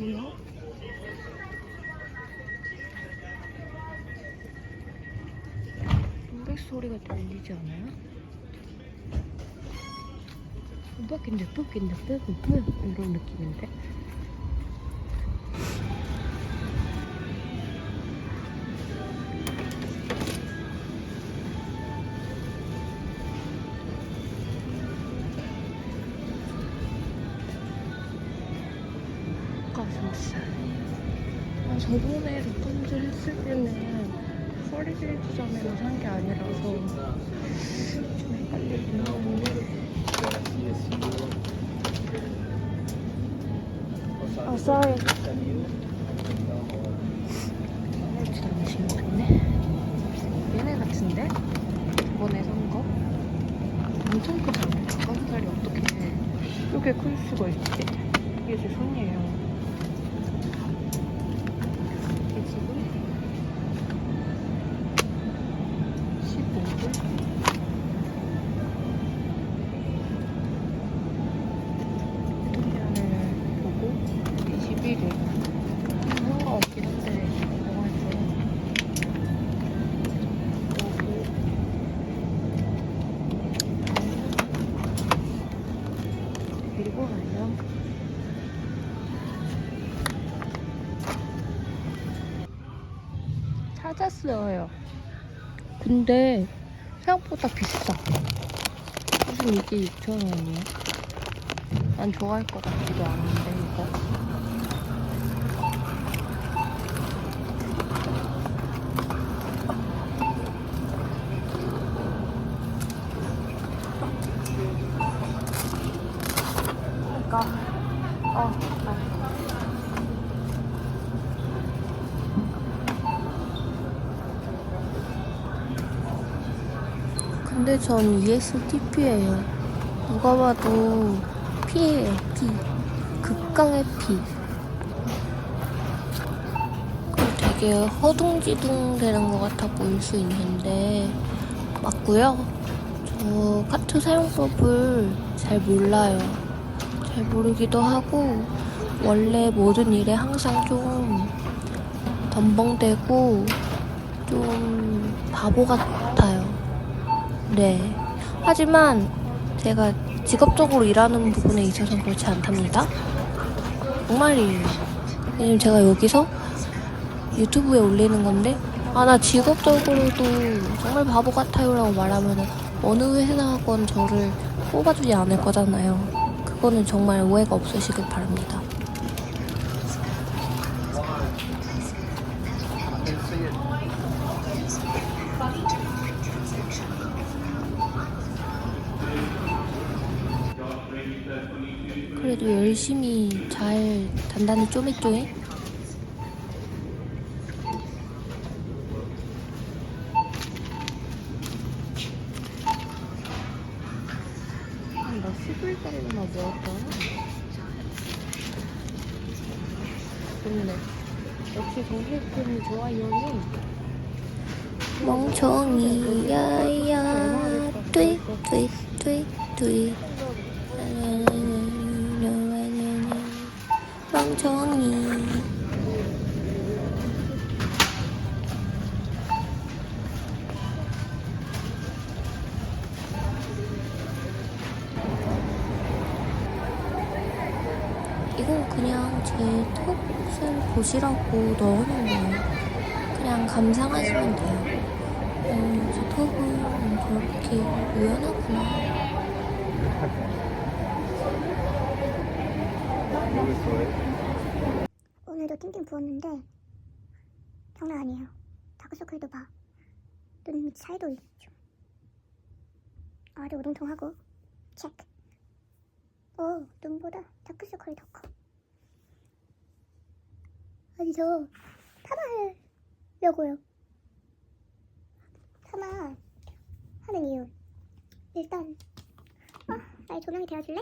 뭐야? 노래 소리가 들리지 않아요? 뻑인데 뻑은 뻑 이런 느낌인데 아, 저번에 닭가슴살 했을 때는 허리질주점에서 산 게 아니라서 좀 헷갈리긴 하는데 아, sorry. 아무렇지도 않지 모르겠네. 얘네 같은데? 저번에 산 거? 엄청 크잖아. 닭가슴살이 어떻게 이렇게 클 수가 있지? 찾았어요. 근데 생각보다 비싸. 무슨 이게 6,000원이야 난 좋아할 것 같지도 않은데 이거 그러니까 어, 어. 근데 전 ESTP예요. 누가 봐도 P예요, P. 극강의 P. 그리고 되게 허둥지둥 되는 것 같아 보일 수 있는데, 맞고요. 저 카트 사용법을 잘 몰라요. 잘 모르기도 하고, 원래 모든 일에 항상 좀 덤벙대고, 좀 바보 같아요. 네. 하지만 제가 직업적으로 일하는 부분에 있어서는 그렇지 않답니다. 정말이에요. 왜냐면 제가 여기서 유튜브에 올리는 건데, 아, 나 직업적으로도 정말 바보 같아요 라고 말하면 어느 회사건 저를 뽑아주지 않을 거잖아요. 그거는 정말 오해가 없으시길 바랍니다. 열심히 잘 단단히 쪼매쪼매? 나 11달이나 모았다. 좋네. 역시 정신팀이 좋아요 멍청이 야야 뚜이뚜이 제 턱을 보시라고 넣어놓은 거예요. 그냥 감상하시면 돼요. 어, 제 턱은 저렇게 유연하구나. 오늘도 띵띵 부었는데 장난 아니에요. 다크서클도 봐. 눈밑 살도 있죠. 아래 우동통하고 체크. 어 눈보다 다크서클이 더 커. 아니 저 파마하려고요. 파마 하는 이유 일단 아 나의 조명이 되어줄래?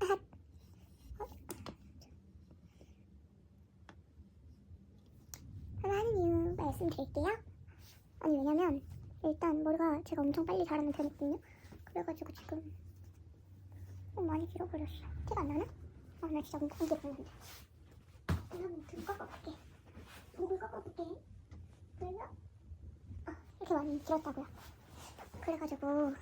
아핫. 하나는 이유 말씀드릴게요. 아니 왜냐면 일단 머리가 제가 엄청 빨리 자라는 편이거든요. 그래가지고 지금 좀 많이 길어버렸어. 티가 안 나나? 아, 나 진짜 공기 봤는데. 그냥 등 꺾어볼게. 목을 꺾어볼게. 그래서 아, 이렇게 많이 길었다고요. 그래가지고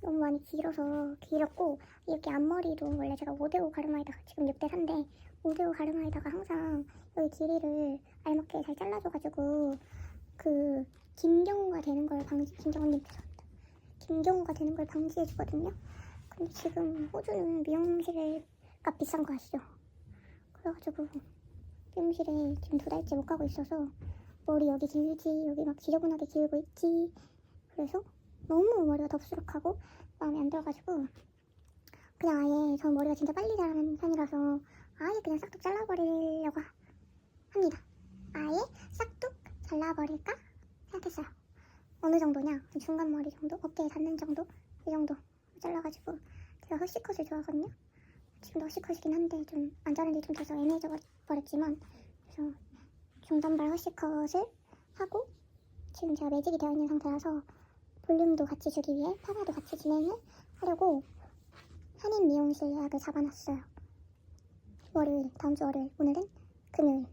너무 많이 길어서 길었고 이렇게 앞머리도 원래 제가 5대5 가르마에다가 지금 6대 4인데 5대5 가르마에다가 항상 여기 길이를 알맞게 잘 잘라줘가지고 그 김경호가 되는 걸 방지 김경호님 죄송합니다. 김경호가 되는 걸 방지해주거든요. 근데 지금 호주는 미용실 가 비싼 거 아시죠? 그래가지고 미용실에 지금 두 달째 못 가고 있어서 머리 여기 길지 여기 막 지저분하게 길고 있지. 그래서 너무 머리가 덥수룩하고 마음에 안 들어가지고 그냥 아예 저 머리가 진짜 빨리 자라는 편이라서 아예 그냥 싹둑 잘라버리려고 하- 합니다. 아예 싹둑 잘라버릴까 생각했어요. 어느 정도냐? 중간 머리 정도? 어깨에 닿는 정도? 이 정도 잘라가지고 제가 허쉬컷을 좋아하거든요 지금도 허쉬컷이긴 한데 좀안 자른 지좀 돼서 애매해져 버- 버렸지만 그래서 중단발 허쉬컷을 하고 지금 제가 매직이 되어 있는 상태라서 볼륨도 같이 주기 위해 파마도 같이 진행을 하려고 한인 미용실 예약을 잡아놨어요. 월요일, 다음 주 월요일, 오늘은 금요일.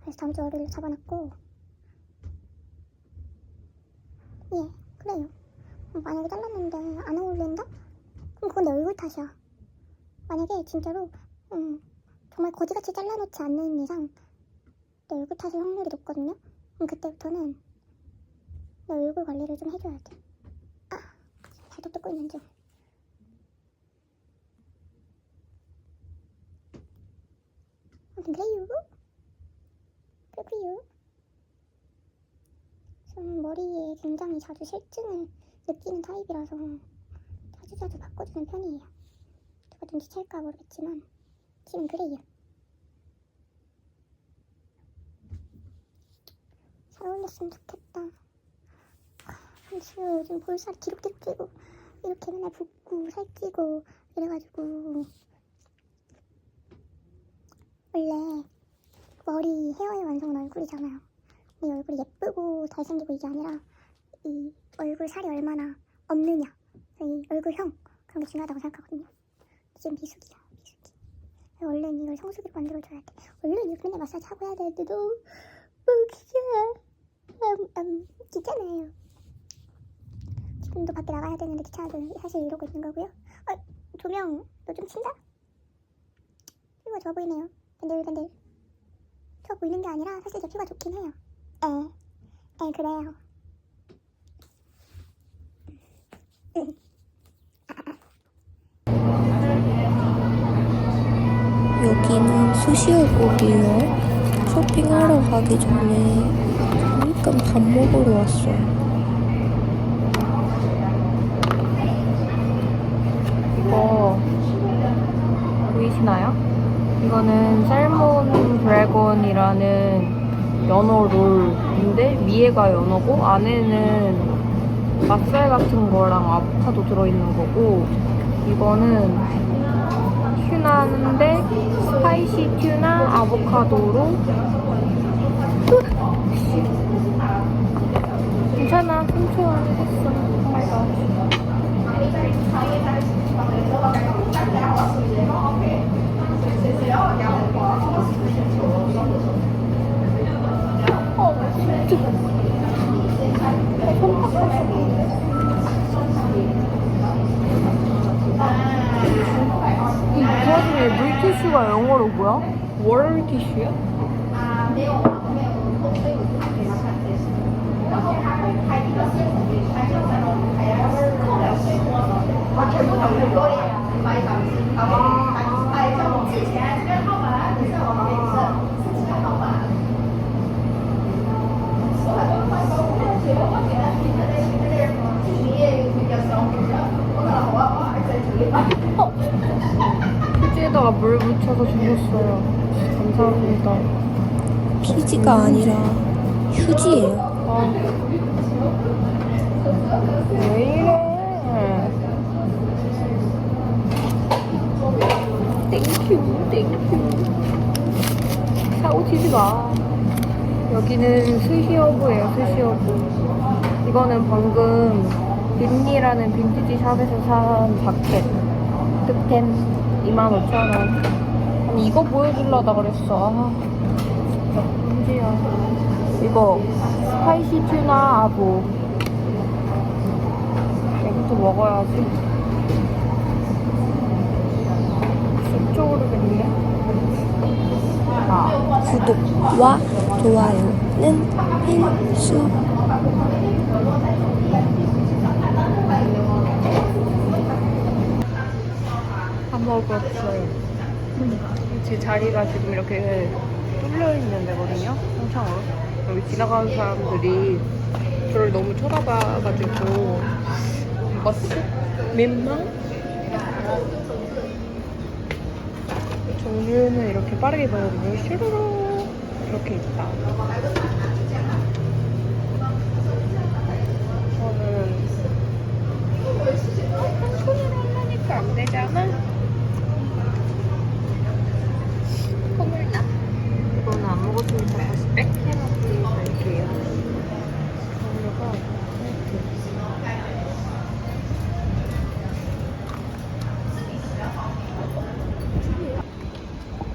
그래서 다음 주 월요일 잡아놨고 예, 그래요. 만약에 잘랐는데 안 어울린다? 그럼 그건 내 얼굴 탓이야. 만약에 진짜로 음, 정말 거지같이 잘라놓지 않는 이상 내 얼굴 탓일 확률이 높거든요. 그럼 그때부터는 내 얼굴 관리를 좀 해줘야 돼. 아, 발도 뜯고 있는 중. 아무튼 그래요. 그렇고요. 저는 머리에 굉장히 자주 실증을 느끼는 타입이라서 자주 자주 바꿔주는 편이에요. 누가 눈치챌까 모르겠지만 지금 그래요. 잘 어울렸으면 좋겠다. 지금 요즘 볼살이 기록기록 찌고 이렇게 맨날 붓고 살찌고 이래가지고 원래 머리 헤어의 완성은 얼굴이잖아요. 이 얼굴이 예쁘고 잘생기고 이게 아니라 이 얼굴 살이 얼마나 없느냐 이 얼굴형 그런 게 중요하다고 생각하거든요. 지금 비수기야 비수기. 얼른 이걸 성수기로 만들어줘야 돼. 얼른 맨날 마사지 하고 해야 되는데도 뭐 귀찮아. 음, 음, 귀찮아요. 지금도 밖에 나가야 되는데 귀찮아서 사실 이러고 있는 거고요. 어, 조명 너 좀 친다? 피부가 좋아 보이네요. 밴들밴들. 좋아 보이는 게 아니라 사실 제 피부가 좋긴 해요. 에, 에 그래요. 여기는 수시오복이요. 쇼핑하러 가기 전에 잠깐 밥 먹으러 왔어요. 이거 보이시나요? 이거는 살몬 드래곤이라는 연어 롤인데 위에가 연어고 안에는 맛살 같은 거랑 아보카도 들어있는 거고 이거는 튜나인데 스파이시 튜나 아보카도로. 괜찮아 3초 안에 했어 오마이갓 이 티슈가 영어로 뭐야? 월 티슈야? 휴지에다가 물 묻혀서 주셨어요. 감사합니다. 피지가 아니라 휴지예요. 아. 왜 이래? 땡큐, 땡큐. 사고 치지 마. 여기는 스시어브예요, 스시어브. 이거는 방금 빈니라는 빈티지 샵에서 산 자켓. 득템. 25,000원. 아니, 이거 보여주려다 그랬어. 아, 진짜 문제야. 이거, 스파이시 튜나 아보. 이것도 먹어야지. 식초오르겠네. 아, 구독과 좋아요는 필수. 밥 먹었어요. 제 자리가 지금 이렇게 뚫려 있는 데거든요. 평창으로. 여기 지나가는 사람들이 저를 너무 쳐다봐가지고 버스 민망? 종류는 이렇게 빠르게 가거든요. 슈루루 이렇게 있다. 저는 손으로 하니까 안 되잖아. 콧물 나. 이거는 안 먹었으니까 다시 백해놓고 갈게요. 종류가 이렇게.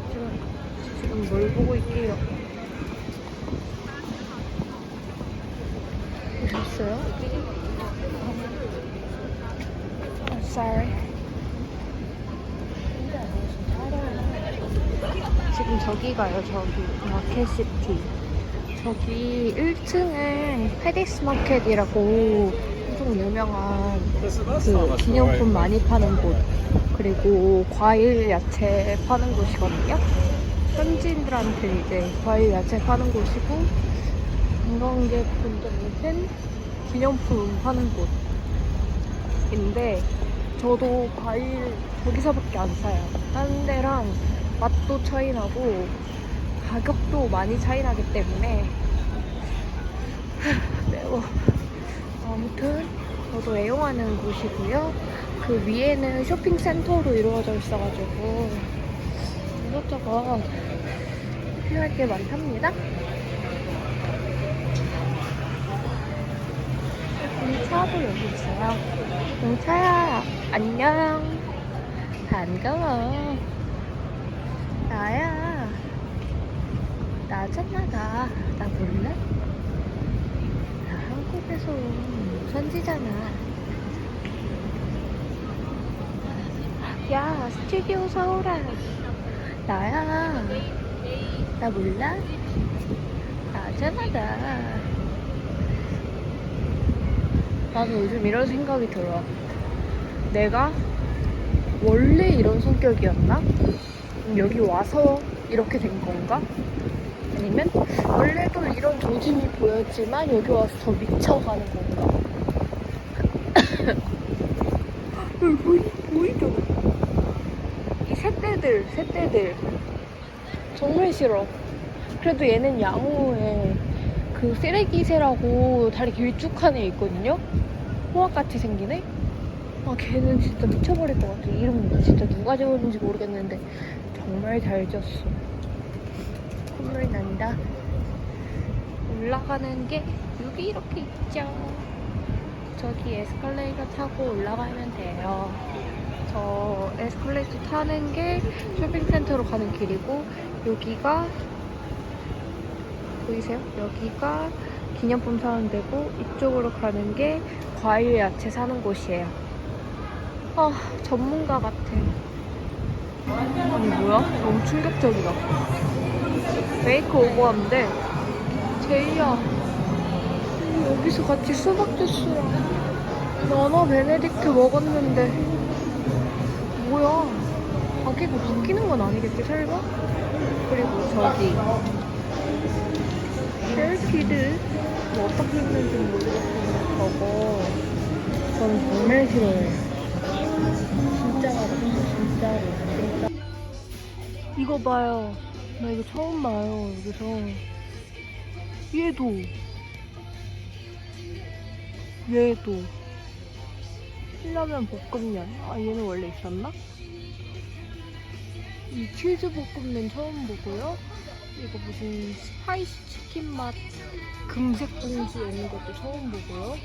지금, 지금 뭘 보고 있게요? 보셨어요? I'm sorry. 지금 저기 가요, 저기. 마켓시티. 저기 1층에 페디스 마켓이라고 엄청 유명한 그 기념품 많이 파는 곳. 그리고 과일, 야채 파는 곳이거든요. 현지인들한테 이제 과일, 야채 파는 곳이고, 관광객분들한테는 기념품 파는 곳인데, 저도 과일 저기서밖에 안 사요. 다른 데랑 맛도 차이 나고 가격도 많이 차이 나기 때문에 매워. 아무튼 저도 애용하는 곳이고요. 그 위에는 쇼핑센터로 이루어져 있어가지고 이것저것 필요할 게 많답니다. 공차도 여기 있어요. 공차야, 안녕. 반가워. 나야. 나잖아, 나. 나 몰라? 나 한국에서 온 선지잖아. 야, 스튜디오 서울아. 나야. 나 몰라? 나잖아, 나. 나는 요즘 이런 생각이 들어. 내가 원래 이런 성격이었나? 여기 와서 이렇게 된 건가? 아니면 원래도 이런 조짐이 보였지만 여기 와서 더 미쳐가는 건가? 보이, 보이죠? 이 새떼들, 새떼들. 정말 싫어. 그래도 얘는 양호해. 그 쓰레기새라고 다리 길쭉한 애 있거든요? 호학같이 생긴 애? 아, 걔는 진짜 미쳐버릴 것 같아. 이름 진짜 누가 지었는지 모르겠는데 정말 잘 지었어. 콧물 난다. 올라가는 게 여기 이렇게 있죠. 저기 에스컬레이터 타고 올라가면 돼요. 저 에스컬레이터 타는 게 쇼핑센터로 가는 길이고 여기가 보이세요? 여기가 기념품 사는 데고 이쪽으로 가는 게 과일 야채 사는 곳이에요. 아 전문가 같아. 아니 뭐야? 너무 충격적이다. 메이크 오버인데 제이야 여기서 같이 수박 주스랑 나나 베네딕트 먹었는데 뭐야? 가게가 바뀌는 건 아니겠지 설마? 그리고 저기 셀키드 뭐 어떻게 입는지 모르겠지만 저거 저는 정말 싫어해요 이거 봐요 나 이거 처음 봐요 여기서 얘도 얘도 신라면 볶음면 아 얘는 원래 있었나? 이 치즈 볶음면 처음 보고요 이거 무슨 스파이시 치킨 맛 금색 봉지에 있는 것도 처음 보고요.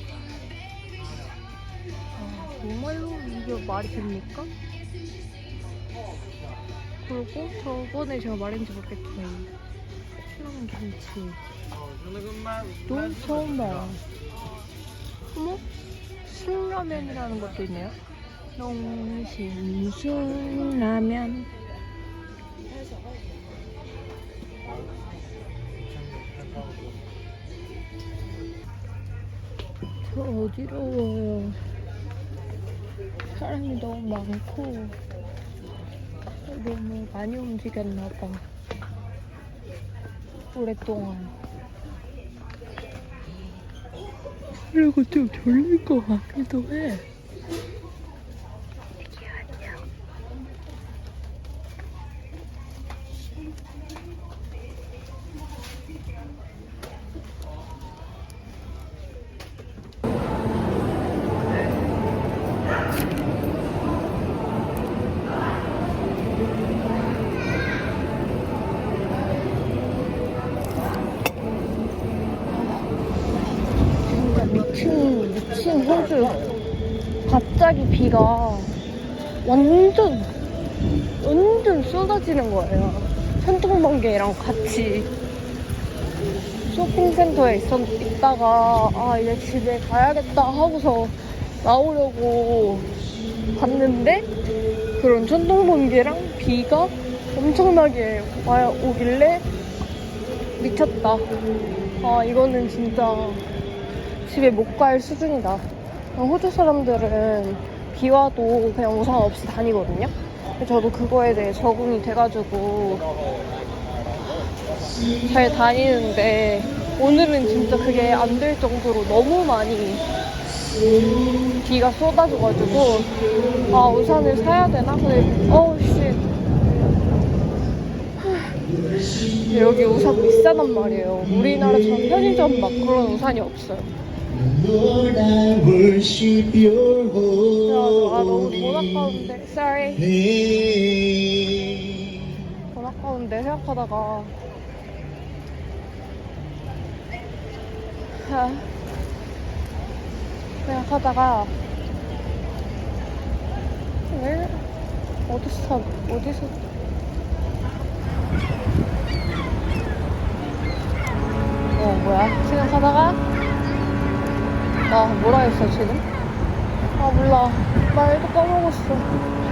아, 정말로 이게 말이 됩니까? 그리고 저번에 제가 말했는지 모르겠지만 신라면 김치 너무 처음 봐요 어머? 신라면이라는 것도 있네요. 농심순라면. 저 어지러워요? 사람이 너무 많고 너무 많이 움직였나 봐. 오랫동안. 그리고 좀 졸릴 것 같기도 해. 이게 아니야. 진짜 미친, 호주. 갑자기 비가 완전, 완전 쏟아지는 거예요. 천둥번개랑 같이. 쇼핑센터에 있었, 있다가, 아, 이제 집에 가야겠다 하고서 나오려고 봤는데, 그런 천둥번개랑 비가 엄청나게 와, 오길래 미쳤다. 아, 이거는 진짜 집에 못 갈 수준이다. 호주 사람들은 비 와도 그냥 우산 없이 다니거든요. 저도 그거에 대해 적응이 돼가지고 잘 다니는데 오늘은 진짜 그게 안 될 정도로 너무 많이 비가 쏟아져가지고 아 우산을 사야 되나? 근데 어우 씨 여기 우산 비싸단 말이에요. 우리나라처럼 편의점 막 그런 우산이 없어요. Lord, I worship your 너무 돈 holy 아까운데. Sorry. name. 돈 아까운데 생각하다가. 아, 생각하다가. 왜? 어디서 어디서? 어 뭐야? 생각하다가 아 뭐라 했어 지금? 아 몰라. 말도 까먹었어